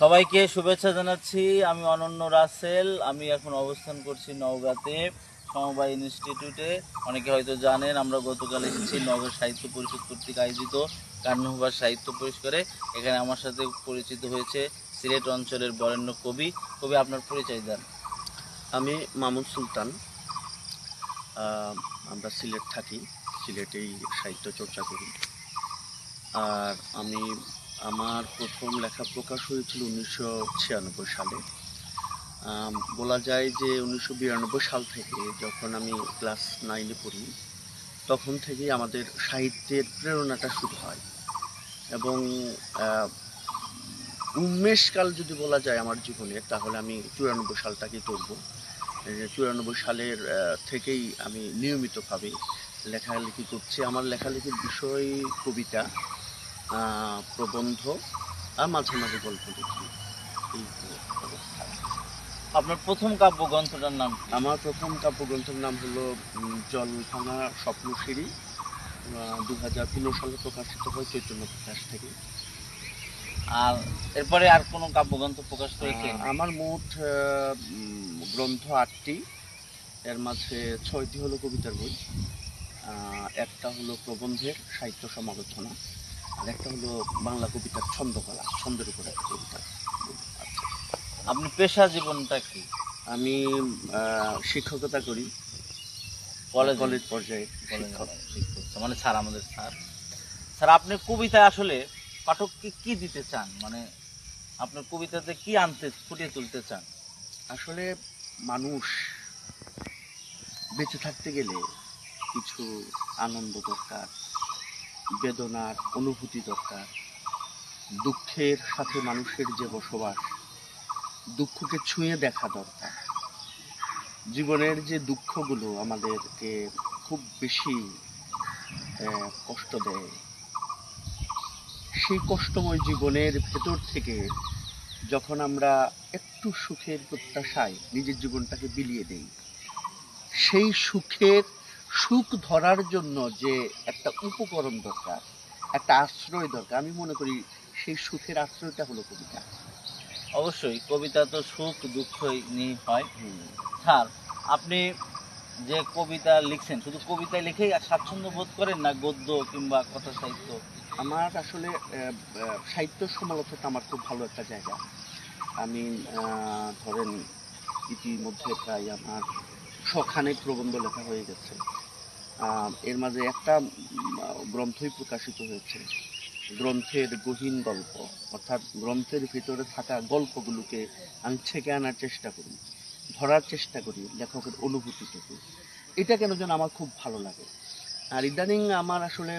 সবাইকে শুভেচ্ছা জানাচ্ছি। আমি অনন্য রাসেল। আমি এখন অবস্থান করছি নওগাঁতে, সমবায় ইনস্টিটিউটে। অনেকে হয়তো জানেন, আমরা গতকাল এসেছি নগর সাহিত্য পরিষদ কর্তৃক আয়োজিত কান্নহুবার সাহিত্য পুরস্কারে এখানে আমার সাথে পরিচিত হয়েছে সিলেট অঞ্চলের বরেণ্য কবি। কবি, আপনার পরিচয় দেন। আমি মামুন সুলতান। আমরা সিলেট থাকি, সিলেটেই সাহিত্য চর্চা করি। আর আমি আমার প্রথম লেখা প্রকাশ হয়েছিল উনিশশো ছিয়ানব্বই সালে। বলা যায় যে উনিশশো বিরানব্বই সাল থেকে যখন আমি ক্লাস নাইনে পড়ি, তখন থেকেই আমাদের সাহিত্যের প্রেরণাটা শুরু হয়। এবং উন্মেষকাল যদি বলা যায় আমার জীবনে, তাহলে আমি চুরানব্বই সালটাকেই ধরবো চুরানব্বই সালের থেকেই আমি নিয়মিতভাবে লেখালেখি করছি। আমার লেখালেখির বিষয় কবিতা প্রবন্ধ আর মাঝে মাঝে গল্প লিখি। এই অবস্থা। আপনার প্রথম কাব্যগ্রন্থটার নাম আমার প্রথম কাব্যগ্রন্থের নাম হলো উম, জল ভাঙা স্বপ্নশিরি দু হাজার পনেরো সালে প্রকাশিত হয় চৈতন্য প্রকাশ থেকে। আর এরপরে আর কোনো কাব্যগ্রন্থ প্রকাশ করেছেন আহ, আমার মোট গ্রন্থ আটটি। এর মাঝে ছয়টি হলো কবিতার বই। একটা হলো প্রবন্ধের সাহিত্য সমালোচনা। আর একটা হলো বাংলা কবিতার ছন্দকলা ছন্দের উপর একটা কবিতা। আপনি পেশা জীবনটা কি? আমি শিক্ষকতা করি। কলেজ? কলেজ পর্যায়ে। মানে স্যার আমাদের স্যার। স্যার আপনি কবিতা আসলে পাঠককে কি দিতে চান? মানে আপনার কবিতাতে কি আনতে ফুটিয়ে তুলতে চান? আসলে মানুষ বেঁচে থাকতে গেলে কিছু আনন্দ দরকার। বেদনার অনুভূতি দরকার। দুঃখের সাথে মানুষের যে বসবাস, দুঃখকে ছুঁয়ে দেখা দরকার। জীবনের যে দুঃখগুলো আমাদেরকে খুব বেশি কষ্ট দেয়, সেই কষ্টময় জীবনের ভেতর থেকে যখন আমরা একটু সুখের প্রত্যাশায় নিজের জীবনটাকে বিলিয়ে দেই, সেই সুখের সুখ ধরার জন্য যে একটা উপকরণ দরকার একটা আশ্রয় দরকার আমি মনে করি সেই সুখের আশ্রয়টা হলো কবিতা। অবশ্যই কবিতা তো সুখ দুঃখ নিয়ে হয়। স্যার আপনি যে কবিতা লিখছেন শুধু কবিতা লিখেই স্বাচ্ছন্দ্য বোধ করেন না গদ্য কিংবা কথা সাহিত্য? আমার আসলে সাহিত্য সমালোচনা আমার খুব ভালো একটা জায়গা। আমি ধরেন ইতিমধ্যে প্রায় আমার শখানেক প্রবন্ধ লেখা হয়ে গেছে। এর মাঝে একটা গ্রন্থই প্রকাশিত হয়েছে। গ্রন্থের গহীন গল্প। অর্থাৎ গ্রন্থের ভিতরে থাকা গল্পগুলোকে আমি ছেঁকে আনার চেষ্টা করি, ধরার চেষ্টা করি লেখকের অনুভূতিটুকু এটা কেন যেন আমার খুব ভালো লাগে। আর ইদানিং আমার আসলে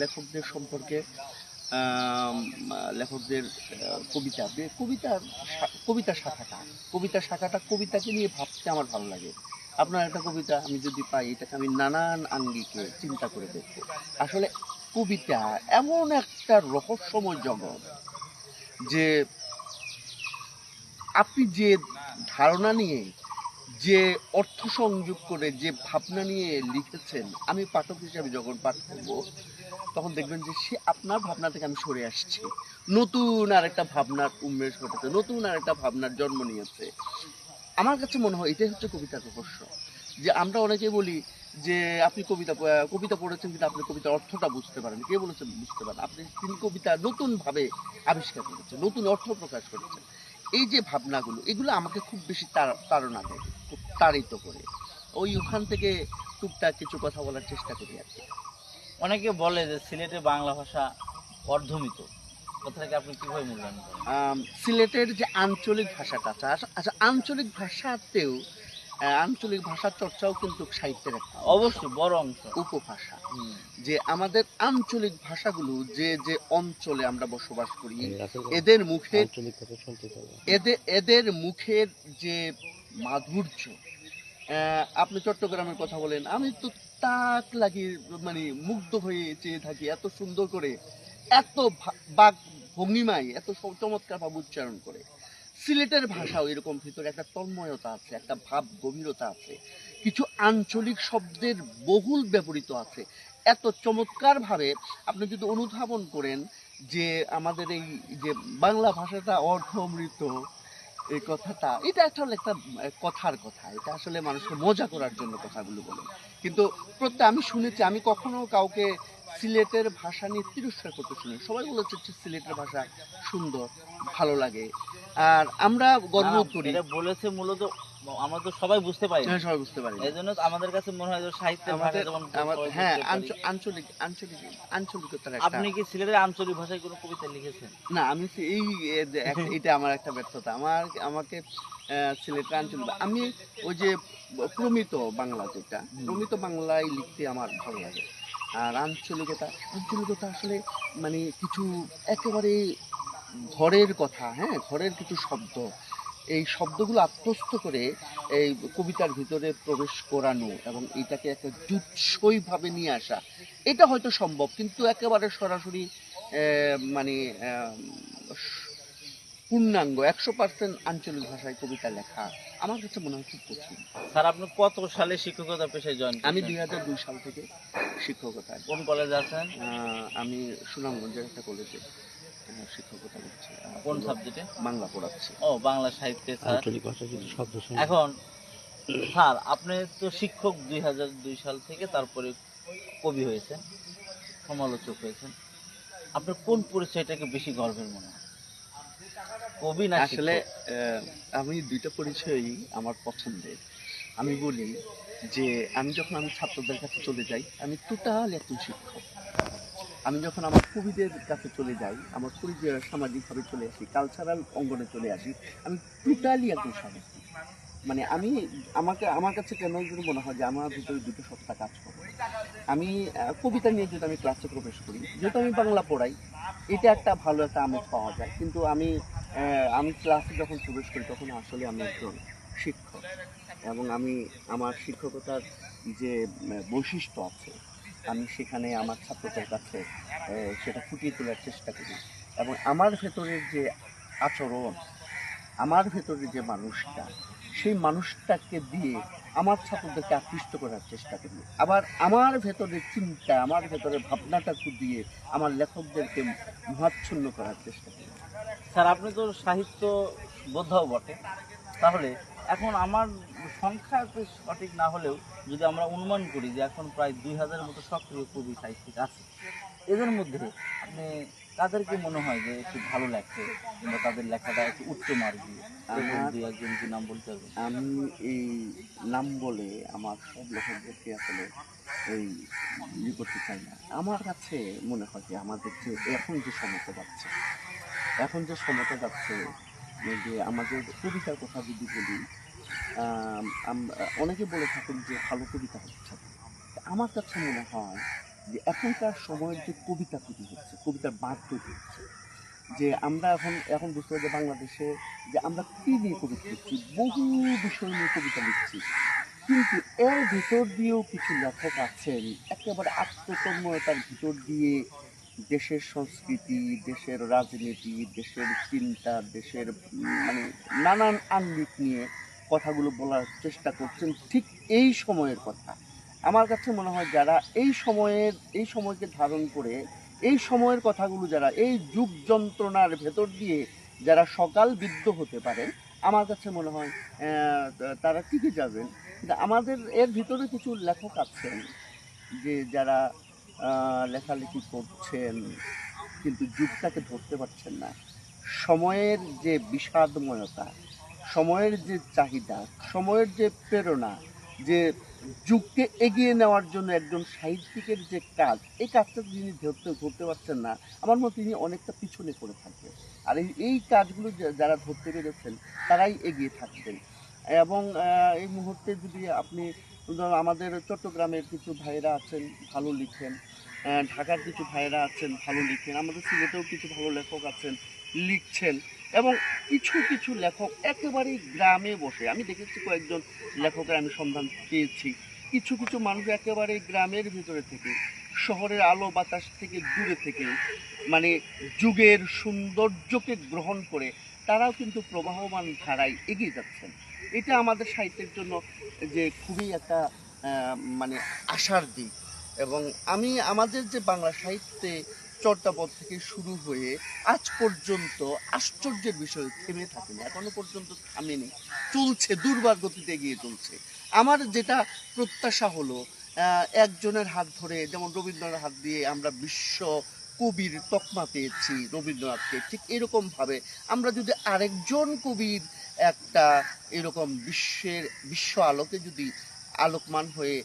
লেখকদের সম্পর্কে লেখকদের কবিতা কবিতার কবিতা শাখাটা কবিতা শাখাটা কবিতাকে নিয়ে ভাবতে আমার ভালো লাগে। আপনার একটা কবিতা আমি যদি পাই, এটাকে আমি নানান আঙ্গিকে চিন্তা করে দেখব। আসলে কবিতা এমন একটা রহস্যময় জগৎ যে আপনি যে ধারণা নিয়ে, যে অর্থ সংযোগ করে, যে ভাবনা নিয়ে লিখেছেন, আমি পাঠক হিসাবে যখন পাঠ করব, তখন দেখবেন যে সে আপনার ভাবনা থেকে আমি সরে আসছি। নতুন আর একটা ভাবনার উন্মেষ ঘটেছে, নতুন আরেকটা ভাবনার জন্ম নিয়েছে। আমার কাছে মনে হয় এটাই হচ্ছে কবিতার রহস্য। যে আমরা অনেকে বলি যে আপনি কবিতা কবিতা পড়েছেন কিন্তু আপনি কবিতার অর্থটা বুঝতে পারেন কে বলেছেন বুঝতে পারেন? আপনি তিনি কবিতা নতুনভাবে আবিষ্কার করেছেন, নতুন অর্থ প্রকাশ করেছেন। এই যে ভাবনাগুলো, এগুলো আমাকে খুব বেশি তাড়না দেয়, খুব তাড়িত করে। ওই ওখান থেকে টুকটাক কিছু কথা বলার চেষ্টা করি আর কি। অনেকে বলে যে সিলেটে বাংলা ভাষা অর্ধমিত। কথাটাকে আপনি কীভাবে মূল্যায়ন সিলেটের যে আঞ্চলিক ভাষাটা আছে আচ্ছা- আচ্ছা আঞ্চলিক ভাষাতেও আঞ্চলিক ভাষার চর্চাও কিন্তু সাহিত্যের একটা অবশ্যই বড় অংশ। উপভাষা। যে আমাদের আঞ্চলিক ভাষাগুলো যে যে অঞ্চলে আমরা বসবাস করি এদের মুখে এদের এদের মুখের যে মাধুর্য আহ, আপনি চট্টগ্রামের কথা বলেন আমি তো তাক লাগিয়ে মানে মুগ্ধ হয়ে চেয়ে থাকি এত সুন্দর করে এত বাক ভঙ্গিমায়, এত স- চমৎকার ভাবে উচ্চারণ করে। সিলেটের ভাষাও এরকম, ভিতরে একটা তন্ময়তা আছে, একটা ভাব গভীরতা আছে, কিছু আঞ্চলিক শব্দের বহুল ব্যবহৃত আছে। এত চমৎকারভাবে আপনি যদি অনুধাবন করেন যে আমাদের এই যে বাংলা ভাষাটা অর্থমৃত এই কথাটা, এটা আসলে একটা কথার কথা। এটা আসলে মানুষকে মজা করার জন্য কথাগুলো বলে। কিন্তু প্রত্যেক আমি শুনেছি, আমি কখনো কাউকে সিলেটের ভাষা নিয়ে তিরস্কার করতে শুনি সবাই বলেছে সিলেটের ভাষা সুন্দর ভালো লাগে। আর আমরা গর্ব করি। বলেছে মূলত আমরা তো সবাই বুঝতে পারি। হ্যাঁ, সবাই বুঝতে পারি। এই জন্য আমাদের কাছে মনে হয় যে সাহিত্যের আমাদের হ্যাঁ আঞ্চলিক আঞ্চলিক আঞ্চলিকতার একটা আপনি কি সিলেটের আঞ্চলিক ভাষায় কোনো কবিতা লিখেছেন? না আমি এই এটা আমার একটা ব্যর্থতা। আমার আমাকে সিলেটের আঞ্চলিক আমি ওই যে প্রমিত বাংলা যেটা প্রমিত বাংলায় লিখতে আমার ভালো লাগে। আর আঞ্চলিকতা আঞ্চলিকতা আসলে মানে কিছু একেবারে ঘরের কথা হ্যাঁ? ঘরের কিছু শব্দ। এই শব্দগুলো আত্মস্থ করে এই কবিতার ভিতরে প্রবেশ করানো এবং এটাকে একটা জুৎসইভাবে নিয়ে আসা এটা হয়তো সম্ভব কিন্তু একেবারে সরাসরি মানে পূর্ণাঙ্গ একশো পার্সেন্ট আঞ্চলিক ভাষায় কবিতা লেখা আমার কাছে মনে হয় খুব কঠিন। স্যার আপনি কত সালে শিক্ষকতা পেশায় জয়েন আমি দুই হাজার দুই সাল থেকে। শিক্ষকতায় কোন কলেজে আছেন? আমি সুনামগঞ্জের একটা কলেজে শিক্ষকতা করছি কোন সাবজেক্টে বাংলা পড়াচ্ছি। ও বাংলা সাহিত্যে স্যার। এখন স্যার আপনি তো শিক্ষক দুই হাজার দুই সাল থেকে তারপরে কবি হয়েছেন সমালোচক হয়েছেন। আপনার কোন পরিচয়টাকে বেশি গর্বের মনে হয়? কবি না আসলে আহ, আমি দুইটা পরিচয়ই আমার পছন্দের। আমি বলি যে, আমি যখন আমি ছাত্রদের কাছে চলে যাই, আমি টোটাল একজন শিক্ষক। আমি যখন আমার কবিদের কাছে চলে যাই, আমার পরিচয় সামাজিকভাবে চলে আসি কালচারাল অঙ্গনে চলে আসি, আমি টোটালি একজন সাহিত্যিক মানে আমি, আমাকে, আমার কাছে কেন যেন মনে হয় যে, আমার ভিতরে দুটো সত্তা কাজ করে। আমি কবিতা নিয়ে যদি আমি ক্লাসে প্রবেশ করি, যেহেতু আমি বাংলা পড়াই, এটা একটা ভালো একটা আমেজ পাওয়া যায়। কিন্তু আমি আমি ক্লাসে যখন প্রবেশ করি, তখন আসলে আমি একজন শিক্ষক। এবং আমি আমার শিক্ষকতার যে বৈশিষ্ট্য আছে, আমি সেখানে আমার ছাত্রদের কাছে সেটা ফুটিয়ে তোলার চেষ্টা করি। এবং আমার ভেতরের যে আচরণ, আমার ভেতরে যে মানুষটা, সেই মানুষটাকে দিয়ে আমার ছাত্রদেরকে আকৃষ্ট করার চেষ্টা করি। আবার আমার ভেতরে চিন্তা, আমার ভেতরে ভাবনাটাকে দিয়ে আমার লেখকদেরকে মহাচ্ছন্ন করার চেষ্টা করি। স্যার, আপনি তো সাহিত্য বোদ্ধাও বটে। তাহলে এখন আমার সংখ্যা সঠিক না হলেও যদি আমরা অনুমান করি যে এখন প্রায় দুই হাজারের মতো সক্রিয় কবি সাহিত্যিক আছে এদের মধ্যে আপনি তাদেরকে মনে হয় যে একটু ভালো লাগছে কিংবা তাদের লেখাটা একটু উচ্চ মার্গী? দুই একজন কি নাম বলতে পারবেন? আমি এই নাম বলে আমার সব লেখকদেরকে আসলে এই ইয়ে করতে চাই না। আমার কাছে মনে হয় যে আমাদের যে এখন যে সময়টা যাচ্ছে এখন যে সময়টা যাচ্ছে যে আমাদের কবিতার কথা যদি বলি অনেকে বলে থাকেন যে ভালো কবিতা হচ্ছে। আমার কাছে মনে হয় যে এখনকার সময়ের যে কবিতা তৈরি হচ্ছে, কবিতার বাঁধ তৈরি হচ্ছে, যে আমরা এখন এখন বুঝতে পারি যে বাংলাদেশে যে আমরা কি নিয়ে কবিতা লিখছি, বহু বিষয় নিয়ে কবিতা লিখছি, কিন্তু এর ভিতর দিয়েও কিছু লেখক আছেন, একেবারে আত্মতন্ময়তার ভিতর দিয়ে দেশের সংস্কৃতি, দেশের রাজনীতি, দেশের চিন্তা, দেশের মানে নানান আঙ্গিক নিয়ে কথাগুলো বলার চেষ্টা করছেন ঠিক এই সময়ের কথা। আমার কাছে মনে হয় যারা এই সময়ের, এই সময়কে ধারণ করে, এই সময়ের কথাগুলো যারা, এই যুগ যন্ত্রণার ভেতর দিয়ে যারা সকাল বিদ্ধ হতে পারে আমার কাছে মনে হয় তারা টিকে যাবেন। আমাদের এর ভিতরে কিছু লেখক আছেন যে যারা লেখালেখি করছেন কিন্তু যুগটাকে ধরতে পারছেন না। সময়ের যে বিষাদময়তা সময়ের যে চাহিদা, সময়ের যে প্রেরণা, যে যুগকে এগিয়ে নেওয়ার জন্য একজন সাহিত্যিকের যে কাজ, এই কাজটা যিনি ধরতে ধরতে পারছেন না। আমার মতে তিনি অনেকটা পিছনে পড়ে থাকবেন। আর এই কাজগুলো যারা ধরতে পেরেছেন, তারাই এগিয়ে থাকবেন। এবং এই মুহূর্তে যদি আপনি আমাদের চট্টগ্রামের কিছু ভাইয়েরা আছেন, ভালো লিখেন। ঢাকার কিছু ভাইয়েরা আছেন, ভালো লিখেন। আমাদের সিলেটেও কিছু ভালো লেখক আছেন, লিখছেন। এবং কিছু কিছু লেখক একেবারেই গ্রামে বসে। আমি দেখেছি কয়েকজন লেখকের আমি সন্ধান পেয়েছি। কিছু কিছু মানুষ একেবারে গ্রামের ভিতরে থেকে, শহরের আলো বাতাস থেকে দূরে থেকে মানে যুগের সৌন্দর্যকে গ্রহণ করে তারাও কিন্তু প্রবাহমান ধারায় এগিয়ে যাচ্ছেন। এটা আমাদের সাহিত্যের জন্য যে খুবই একটা মানে আশার দিক। এবং আমি আমাদের যে বাংলা সাহিত্যে চর্যাপদ থেকে শুরু হয়ে আজ পর্যন্ত আশ্চর্যের বিষয় থেমে থাকেনি এখনও পর্যন্ত থামেনি। চলছে দুর্বার গতিতে এগিয়ে চলছে আমার যেটা প্রত্যাশা হলো একজনের হাত ধরে, যেমন রবীন্দ্রনাথ হাত দিয়ে আমরা বিশ্ব কবির তকমা পেয়েছি রবীন্দ্রনাথকে, ঠিক এরকম ভাবে আমরা যদি আরেকজন কবির একটা এরকম বিশ্বের বিশ্ব আলোকে যদি আলোকমান হয়ে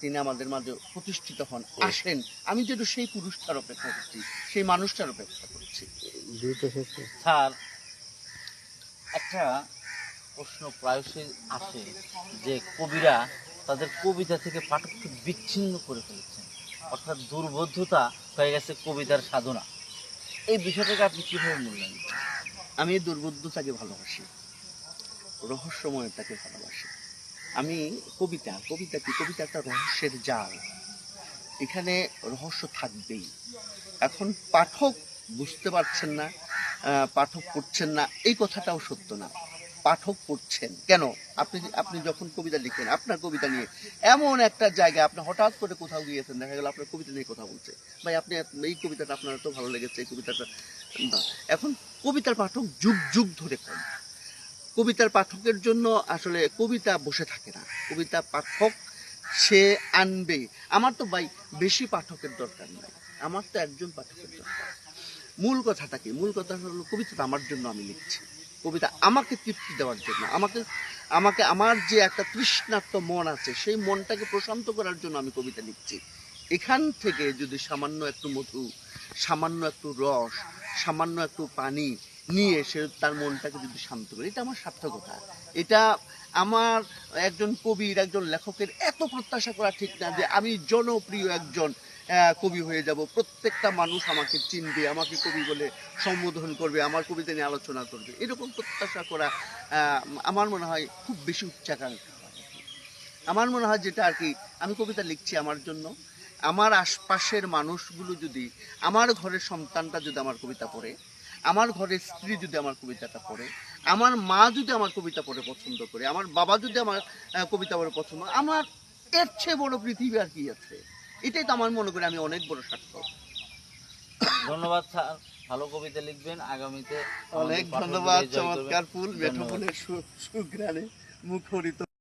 তিনি আমাদের মাঝে প্রতিষ্ঠিত হন আসেন। আমি যেন সেই পুরুষটার অপেক্ষা করছি সেই মানুষটার অপেক্ষা করছি। স্যার একটা প্রশ্ন প্রায়শই আসে যে কবিরা তাদের কবিতা থেকে পাঠককে বিচ্ছিন্ন করে ফেলেছেন। অর্থাৎ দুর্বোধ্যতা হয়ে গেছে কবিতার সাধনা। এই বিষয়টাকে আপনি কীভাবে মূল্যায়ন করেন? আমি দুর্বোধ্যতাকে ভালোবাসি রহস্যময়তাকে ভালোবাসি। আমি কবিতা কবিতা কি? কবিতা একটা রহস্যের জাল। এখানে রহস্য থাকবেই। এখন পাঠক বুঝতে পারছেন না পাঠক পড়ছেন না, এই কথাটাও সত্য না। পাঠক পড়ছেন। কেন? আপনি আপনি যখন কবিতা লিখেন, আপনার কবিতা নিয়ে এমন একটা জায়গায় আপনি হঠাৎ করে কোথাও গিয়েছেন, দেখা গেল আপনার কবিতা নিয়ে কথা বলছে। ভাই, আপনি এই কবিতাটা আপনার তো ভালো লেগেছে, এই কবিতাটা এখন কবিতার পাঠক যুগ যুগ ধরে পড়ে কবিতার পাঠকের জন্য আসলে কবিতা বসে থাকে না। কবিতা পাঠক সে আনবে। আমার তো ভাই বেশি পাঠকের দরকার নাই। আমার তো একজন পাঠকের দরকার। মূল কথাটা কি? মূল কথা হলো কবিতাটা আমার জন্য আমি লিখছি। কবিতা আমাকে তৃপ্তি দেওয়ার জন্য, আমাকে আমাকে আমার যে একটা তৃষ্ণার্ত মন আছে, সেই মনটাকে প্রশান্ত করার জন্য আমি কবিতা লিখছি। এখান থেকে যদি সামান্য একটু মধু, সামান্য একটু রস, সামান্য একটু পানি নিয়ে সে তার মনটাকে যদি শান্ত করে, এটা আমার সার্থকতা। এটা আমার একজন কবির, একজন লেখকের এত প্রত্যাশা করা ঠিক না যে আমি জনপ্রিয় একজন কবি হয়ে যাব। প্রত্যেকটা মানুষ আমাকে চিনবে, আমাকে কবি বলে সম্বোধন করবে, আমার কবিতা নিয়ে আলোচনা করবে। এরকম প্রত্যাশা করা আমার মনে হয় খুব বেশি উচ্চাকাঙ্ক্ষা। আমার মনে হয় যেটা আর কি, আমি কবিতা লিখছি আমার জন্য। আমার আশপাশের মানুষগুলো যদি, আমার ঘরের সন্তানটা যদি আমার কবিতা পড়ে আমার ঘরের স্ত্রী যদি আমার কবিতাটা পড়ে আমার মা যদি আমার কবিতা পড়ে পছন্দ করে আমার বাবা যদি আমার কবিতা পড়ে পছন্দ আমার এর চেয়ে বড় পৃথিবী আর কি আছে? এটাই তো আমার মনে করি আমি অনেক বড় সার্থক। ধন্যবাদ স্যার। ভালো কবিতা লিখবেন। আগামীতে অনেক ধন্যবাদ চমৎকার ফুল মেঠো। ফুলের সু- মুখরিত।